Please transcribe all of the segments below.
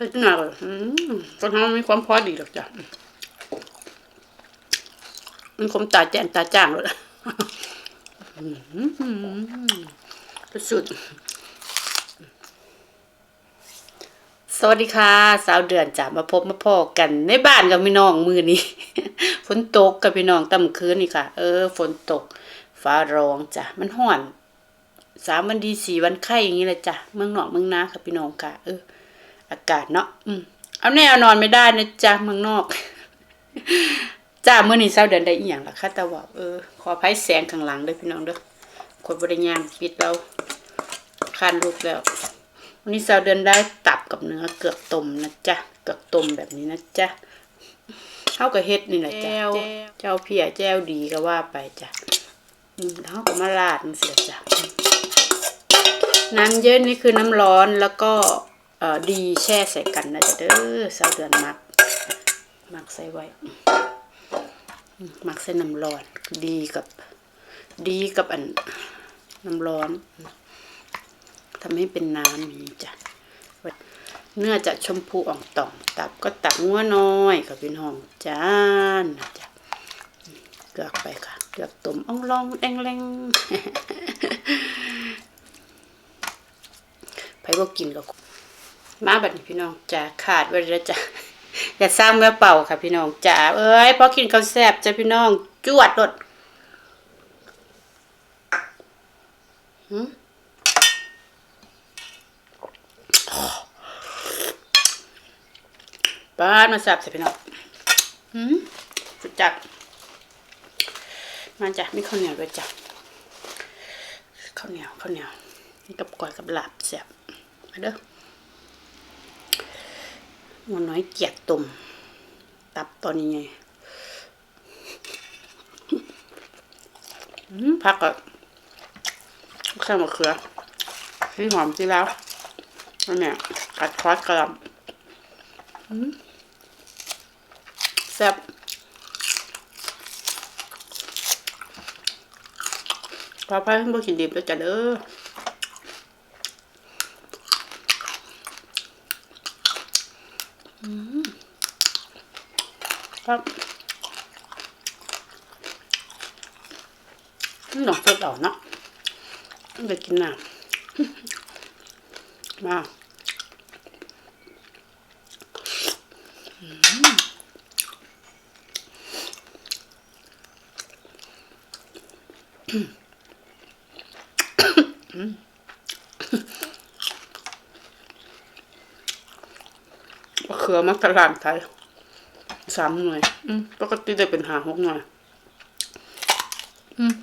เผ็ดหน่อยเลยอืมก็ทำให้มีความพอดีหรอกจ้ะมันคมตาแจ่นตาจ้างเลยอืมสุดสวัสดีค่ะสาวเดือนจ้ะมาพบมาพอกันในบ้านกับพี่น้องมือนี้ฝนตกกับพี่น้องต่ำคืนนี่ค่ะ เออ ฝนตก ฟ้าร้องจ้ะมันห่อนสามวันดีสี่วันไข่อย่างนี้เลยจ้ะเมืองนอกเมืองนาค่ะพี่น้องค่ะ เออ อากาศเนาะอืมเอาแน่เอานอนไม่ได้นะจ้ะเมืองนอกจ้าเมื่อนี้เช้าเดือนได้อีหยังล่ะค่ะแต่ว่าเออขออภัยแสงข้างหลังเด้วยพี่น้องเด้อคนบริยางปิดเราคันลูกแล้ว วันนี้เช้าเดือนได้ตับกับเนื้อเกือบต้มนะจ๊ะเกือบต้มแบบนี้นะจ๊ะเท่ากับเฮ็ดนี่แหละจ้ะเจ้าเพียแจ้วดีก็ว่าไปจ้ะอืมแล้วก็มาราดมันเสียจ้ะน้ำเย็นนี่คือน้ำร้อนแล้วก็เอ่อ ดีแช่ใส่กันนะจ๊ะเด้อเช้าเดือนมัก มักใส่ไว้ มักเส้นน้ำร้อน ดีกับ ดีกับอันน้ำร้อนทำให้เป็นน้ำนี้จ้ะเนื้อจะชมพูอ่องต่อง ตับก็ตับงัวน้อยกับพี่น้องจานนะจ้ะเกลือกไปค่ะเกลือกต้มอ่องลองแดงแรงไปบ่กินก็ มาบัดนี้พี่น้องจะขาดไว้แล้วจ้ะอย่าสร้างแม่เป่าค่ะพี่น้องจ๋าเอ้ยพอกินข้าวแซ่บจ้ะพี่น้องจวดรดหึบ้านมาแซ่บใส่พี่น้องหืมสุดจัดมาจ้ะมีข้าวเหนียวด้วยจ้ะข้าวเหนียวข้าวเหนียวกับก้อยกับหลาบแซ่บมาเด้อ มันน้อยเกียกตุ่มตับตอนนี้ไงผักก็แค่มะเขือที่หอมที่แล้วอันเนี้ยกัดคอสกระลำแซ่บพอไปเพิ่งกินดิบแล้วจ้ะเด้อ ครับนี่หนองสดอ่อเนาะไปกินน้ำมามเขือมักตลาดไทย สามหน่วย อืมปกติได้เป็นหาหกหน่วย อืม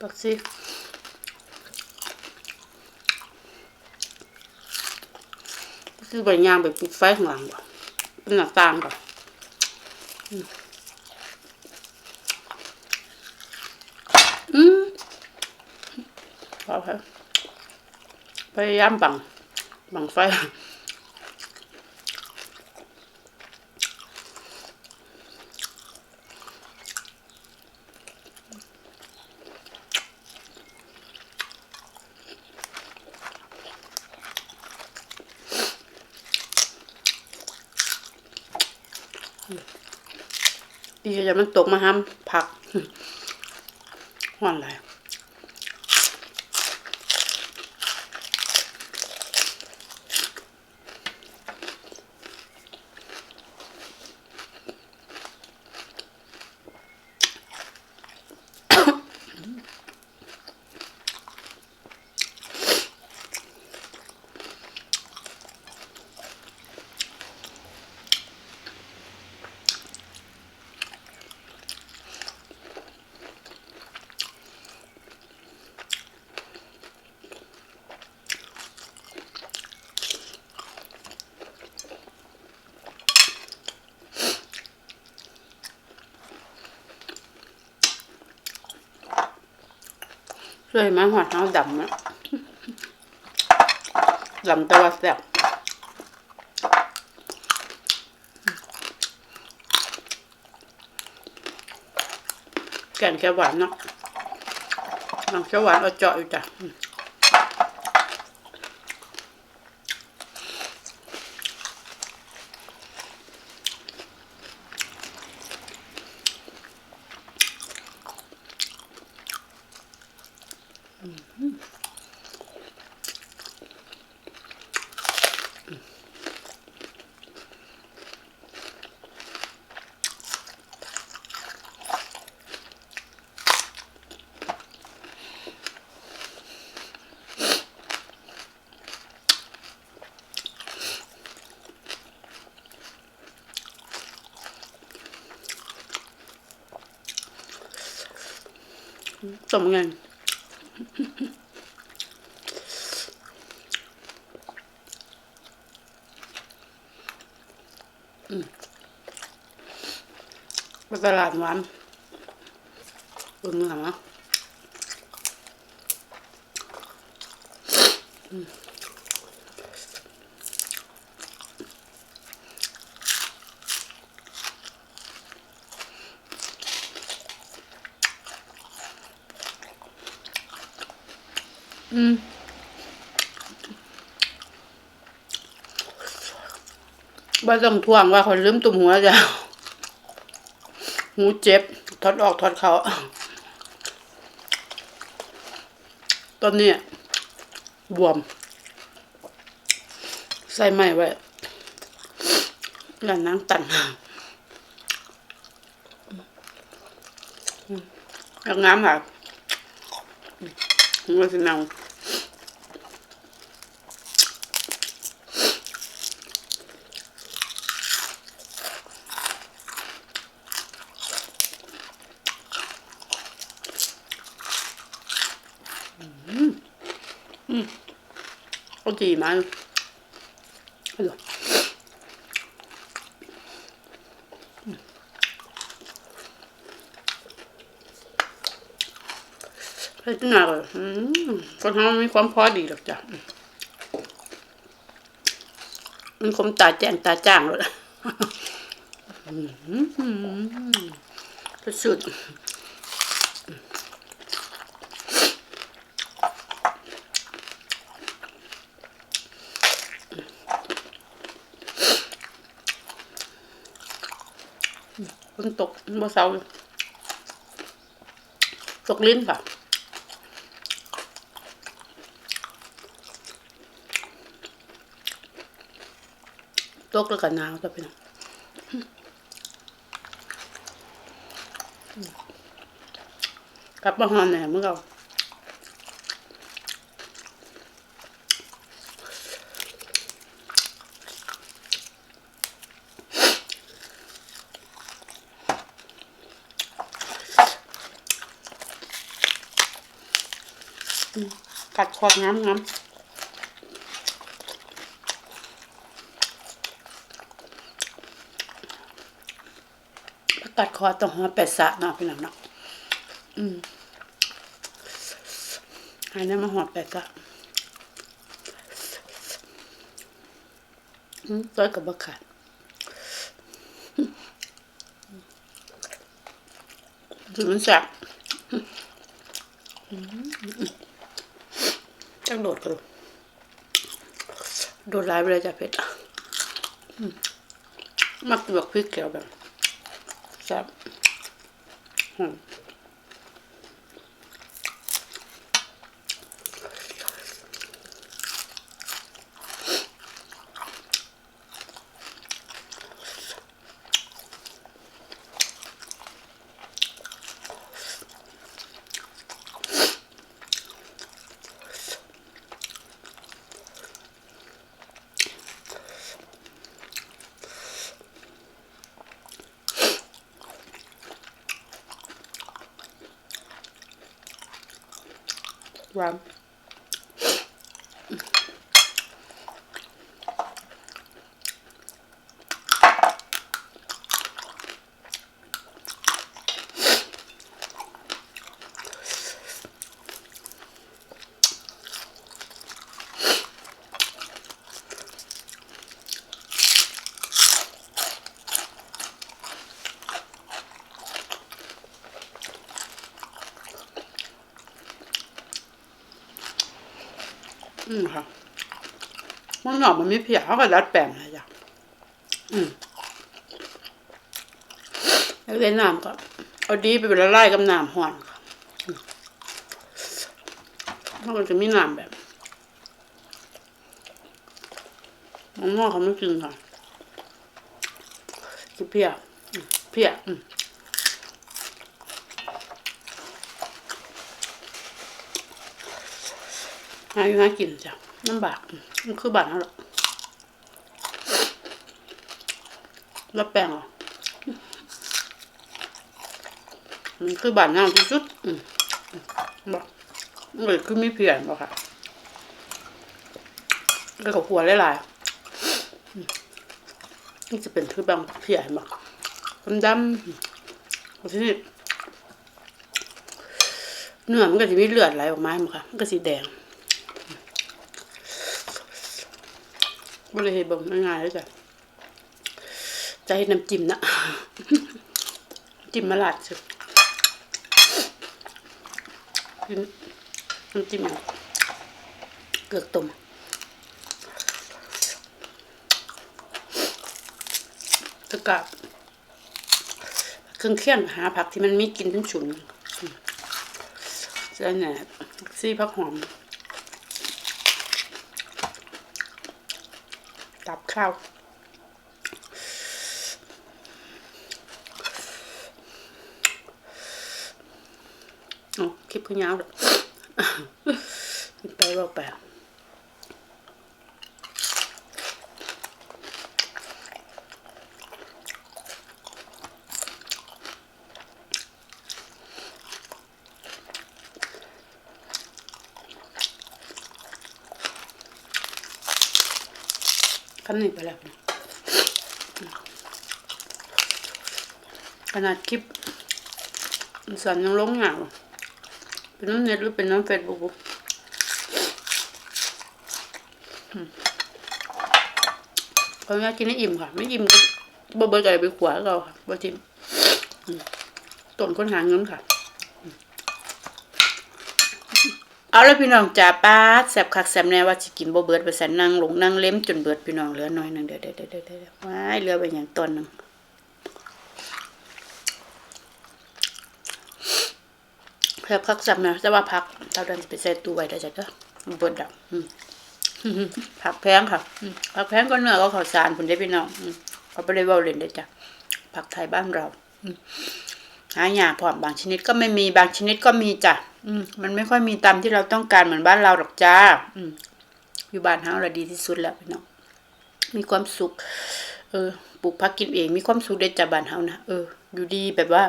ปักซี่คือใบยางไปปิดไฟข้างหลังก่อนเป็นหน้าต่างก่อนอืมอืม พอครับพยายามบัง บังไฟดีจะมันตกมาห้ามผักห่อนอะไร เลยมาหัวเท้าดำนะดำแต่ว่าแซ่บแกงแค่หวานเนาะน้องเขียวหวานเอาเจาะอยู่จ้ะ อืมต้มไงอืมไปตลาดหวานอุ่นเนื้อนะ อืมบ่ต้องทวงว่าคนลืมตุ่มหัวจ้ะหูเจ็บ ทอดออกทอดเขา ตอนนี้บวม ใส่ไม้ไว้แล้วนั่งตันแล้วงามค่ะมันจะนาก็ ดีมากอร่อยเฮ้ยน่าเลยอืมคนทำมีความพอดีหรอกจ้ะมันคมตาแจ้งตาจ้างเลยสุด นตกบ่เศร้าตกลิ้นค่ะตกแล้วก็หนาวก็เป็นกลับมาหอมแหน่เมื่อเรา กัดคอกน้ำน้ำกัดคอต้องหอมเป็ดสะเนาะพี่น้องเนาะอืมอันนี้มาหอมเป็ดสะต้อยกับบะขาดดูมันแซ่บ จังโดดกันโดดโดดหลายไปเลยจ้ะเผ็ดมมักลวกพริกเกลียวแบบแซ่บหอม ห อืมค่ะมันหนอมันไม่เพียเขาก็รัดแปลงเลยจ้ะอืมแล้วเล่นน้ำก็เอาดีไปเป็นละลายกับน้ำห่อนค่ะมแล้วมันจะมีน้ำแบบมันนอกเขาไม่กินค่ะกินเพียเพียอืม หาอยู่หากินจ้ะลำบากมันคือบ้านเราหรอกแล้วแป้งเหรอมันคือบ้านเราที่สุดบอกมันเลยคือไมีเพียนบอกค่ะแล้วก็หัวหลายๆนี่จะเป็นคือบางเพียนบอกดำๆทีนี้เนื้อมันก็จะมีเลือดไหลออกมาค่ะ มันก็สีแดง บริเห็นบ่ง่ายๆเลยจ้ะใจะให้น้ำจิ้มนะ จิ้มมะลาดสิกินน้ำจิ้มอเกือกต้มตะกะเครื่องเคียงหาผักที่มันมีกลินฉุนๆอืมใส่แหนบซี่ผักหอม ตับข้าวโอ้คลิปก็ยาวเลยไปว่าไป คำนี้ไปแล้วขนาดคลิปสันยังลงหนาเป็นน้ำเน็ตหรือเป็นน้ำเฟซบุ๊กเพราะงั้นกินให้อิ่มค่ะ ไม่อิ่มก็บ่เบิดอะไรไปขวาเราค่ะบ่ทิมต้นคนหาเงินค่ะ เอาแล้วพี่น้องจ่าป้าแสบคักแสบแน่ว่าสิกินบ่เบิดไปสันนั่งลงนั่งเล็มจนเบิดพี่น้องเหลือน้อยหนึงเดี๋ยวเดี๋ยวเดี๋ยวเดี๋ยวว้ายเหลือไปอย่างต้นหนึงแสบคักแสบน่แต่ว่าพักเราเดินไปใส่ตู้ไว้ได้จ้ะเด้อเบิดดอกผักแพงค่ะผักแพงก็เนื้อก็ข้าวสารคุณได้พี่น้องเขาไปเลยว่าเล่นได้จ้ะผักไทยบ้านเราหายากพร้อมบางชนิดก็ไม่มีบางชนิดก็มีจ้ะ อืมมันไม่ค่อยมีตามที่เราต้องการเหมือนบ้านเราหรอกจ้า อืม อยู่บ้านเฮาเราดีที่สุดแล้วพี่น้องมีความสุข เออปลูกผักกินเอง มีความสุขได้จากบ้านเฮานะเอออยู่ดีแบบว่า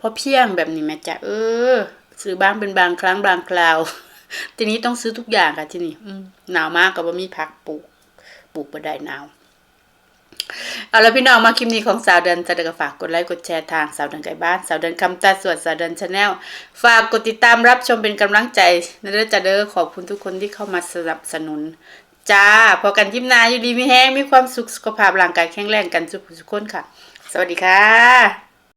พอเพียงแบบนี้แม่จ้ะเออ ซื้อบ้างเป็นบางครั้งบางคราว ทีนี้ต้องซื้อทุกอย่างค่ะที่นี่หนาวมากก็บ่มีผักปลูก ปลูกบ่ได้หนาว เอาละพี่น้องมาคลิปนี้ของสาวเดินจะเดนก็ฝากกดไลค์กดแชร์ทางสาวเดินไก่บ้าน สาวเดินคำตัดส่วนสาวเดินชาแนลฝากกดติดตามรับชมเป็นกำลังใจนะเด้อจะเด้อขอบคุณทุกคนที่เข้ามาสนับสนุน จ้าพอกันทิมนาอยู่ดีมีแห้งมีความสุขสุขภาพร่างกายแข็งแรงกันสุขทุกคนค่ะ สวัสดีค่ะ